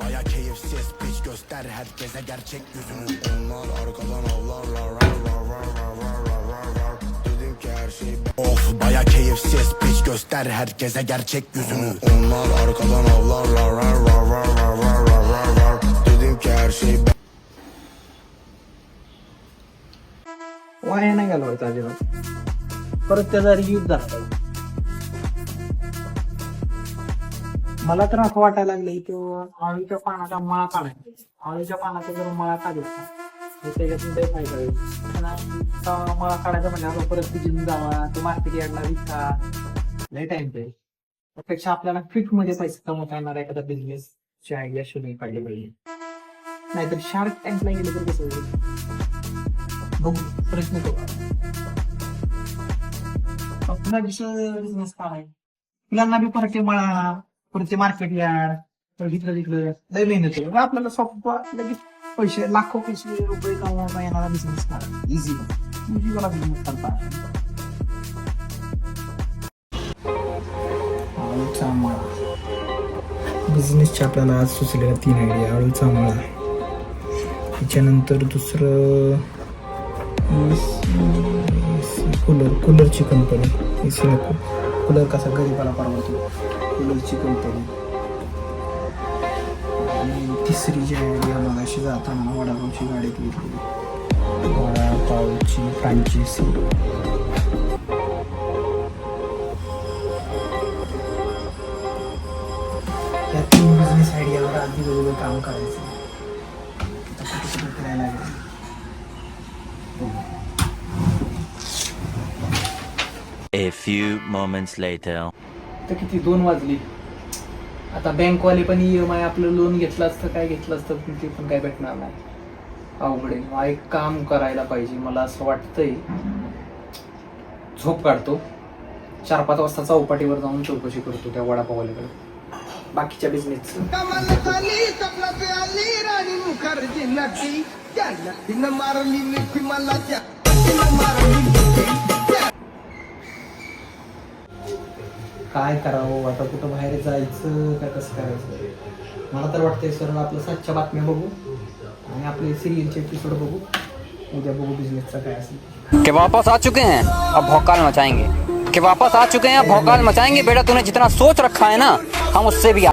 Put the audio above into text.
Baya keyifsiz piç göster herkese gerçek yüzünü Onlar arkadan avlarlar Dedim ki her şey Of baya keyifsiz piç göster herkese gerçek yüzünü Onlar arkadan avlarlar Dedim ki her şey वाया नाही गेला होता अजिबात परत त्याचा मला तर असं वाटायला लागलं की आळूच्या पानाचा मळा काढायचा. आळूच्या पानाचा जर मळा काढला तर त्याच्यातून काही फायदा होईल. मळा काढायचा म्हणजे परत भिजून जावा तो मार्केट यार्डला विका लय टाइम जाईल. त्यापेक्षा आपल्याला फिटमध्ये पैसे कमवता येणार एखादा बिझनेस ची आयडिया शोधून काढली पाहिजे. नाहीतर शार्क टँकला गेलं तर कसं होईल? बघू प्रश्न करू आपला दुसरं बिझनेस काय आहे मुलांना बी परके मळा परत ते मार्केट यार्ड परत इकडं तिकडं. लय मेहनत आहे. आपल्याला सोपा लगेच पैसे लाखो पैसे रुपये कमवता येणारा बिझनेस करा इझी इझी मला बिझनेस करता मळा बिझनेसचे आपल्याला आज सुचलेल्या तीन आयडिया आळूचा मळा त्याच्यानंतर दुसरं कूलर कूलरची कंपनी एसी नको कूलर कसा गरीबाला परवडतो? कूलरची कंपनी आणि तिसरी जी आहे आम्हाला जाताना वडापावची गाडी घेतली. वडापावची फ्रँचायसी या तीन बिझनेस आयडियावर आधी वेगवेगळं काम करायचं. आता कुठे कुठे करायला लागेल? A few moments later. तर किती? दोन वाजली. आता बँकवाले पण ई एम आय आपलं लोन घेतलं असतं काय घेतलं असतं पण ते पण काय भेटणार नाही. अवघड आहे. मला एक काम करायला पाहिजे. मला असं वाटतंय झोप काढतो. चार पाच वाजता चौपाटीवर जाऊन चौकशी करतो त्या वडापाववाल्याकडे. बाकीच्या बिझनेसचं कमाल झाली काय करावं? आता कुठं बाहेर जायचं? का कसं करायचं? मला तर वाटतंय सरळ आपलं सातच्या बातम्या बघू आणि आपले सिरियलचे एपिसोड बघू. उद्या बघू बिझनेसचा काय असेल. के वापस आ चुके हैं, अब भोकाल मचाएँगे। के वापस आ चुके हैं, अब भौकाल मचाएँगे। बेटा, तूने जितना सोच रखा है ना, हम उससे भी